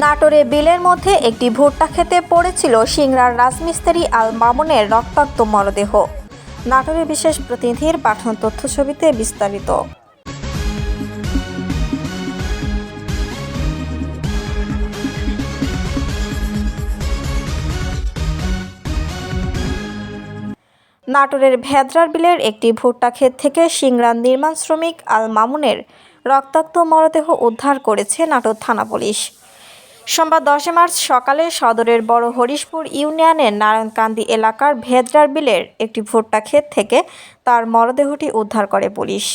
নাটোরে বিলের মধ্যে একটি ভুট্টা খেতে পড়েছিল সিংড়ার রাজমিস্ত্রি আল মামুনের রক্তাক্ত মরদেহ। নাটোরে বিশেষ প্রতিনিধির পাঠন তথ্য ছবিতে বিস্তারিত। নাটোরের ভেদ্রার বিলের একটি ভুট্টা ক্ষেত থেকে সিংড়ার নির্মাণ শ্রমিক আল মামুনের রক্তাক্ত মরদেহ উদ্ধার করেছে নাটোর থানা পুলিশ। সোমবার দশে মার্চ সকালে সদরের বড় হরিশপুর ইউনিয়নের নারায়ণকান্দি এলাকার ভেদরার বিলের একটি ভুট্টা ক্ষেত থেকে তার মরদেহটি উদ্ধার করে পুলিশ।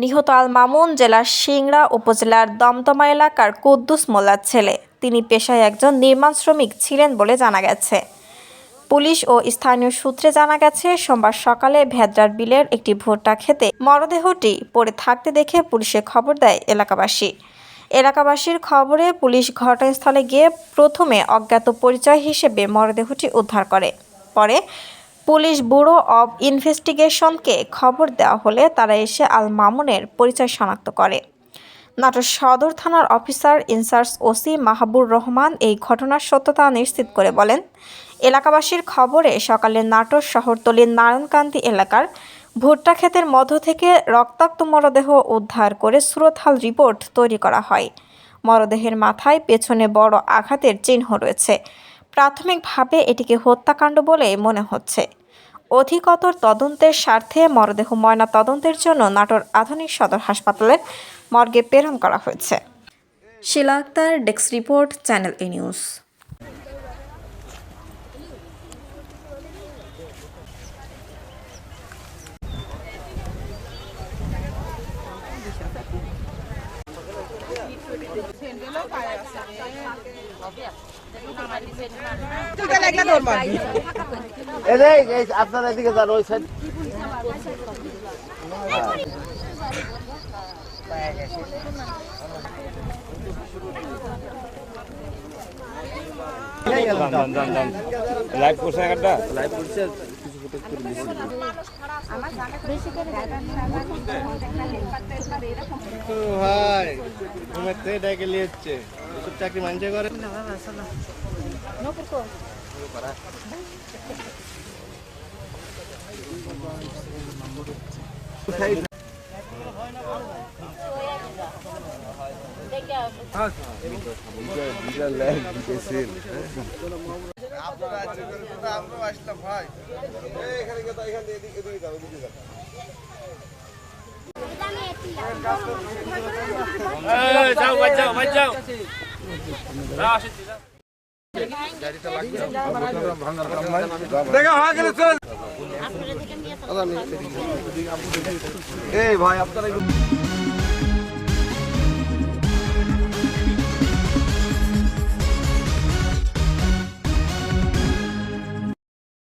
নিহত আল মামুন জেলার সিংড়া উপজেলার দমদমা এলাকার কুদ্দুস মোল্লার ছেলে। তিনি পেশায় একজন নির্মাণ শ্রমিক ছিলেন বলে জানা গেছে। পুলিশ ও স্থানীয় সূত্রে জানা গেছে, সোমবার সকালে ভেদরার বিলের একটি ভুট্টা খেতে মরদেহটি পড়ে থাকতে দেখে পুলিশে খবর দেয় এলাকাবাসী। এলাকাবাসীর খবরে পুলিশ ঘটনাস্থলে গিয়ে প্রথমে অজ্ঞাত পরিচয় হিসেবে মরদেহটি উদ্ধার করে। পরে পুলিশ ব্যুরো অব ইনভেস্টিগেশনকে খবর দেওয়া হলে তারা এসে আল মামুনের পরিচয় শনাক্ত করে। নাটোর সদর থানার officer in charge OC Mahabur Rahman এই ঘটনার সত্যতা নিশ্চিত করে বলেন, এলাকাবাসীর খবরে সকালে নাটোর শহরতলির নারায়ণকান্দি এলাকার ভুট্টা ক্ষেতের মধ্য থেকে রক্তাক্ত মরদেহ উদ্ধার করে সুরতহাল রিপোর্ট তৈরি করা হয়। মরদেহের মাথায় পেছনে বড় আঘাতের চিহ্ন রয়েছে। প্রাথমিকভাবে এটিকে হত্যাকাণ্ড বলে মনে হচ্ছে। অধিকতর তদন্তের স্বার্থে মরদেহ ময়না তদন্তের জন্য নাটোর আধুনিক সদর হাসপাতালের মর্গে প্রেরণ করা হয়েছে। Shila Akter desk report, channel A news. আপনার এদিকে যান ওই সাইড লাইভ করছে একটা লাইভ করছে ভাই ঘুমের থেকে ডেকে নিয়ে হচ্ছে এসব চাকরি মানছে করে? আমরা আসলাম ভাই এখানে এখান এদিকে যাও এদিকে যাও যাও বাঁচাও বাঁচাও এই ভাই, আপনারা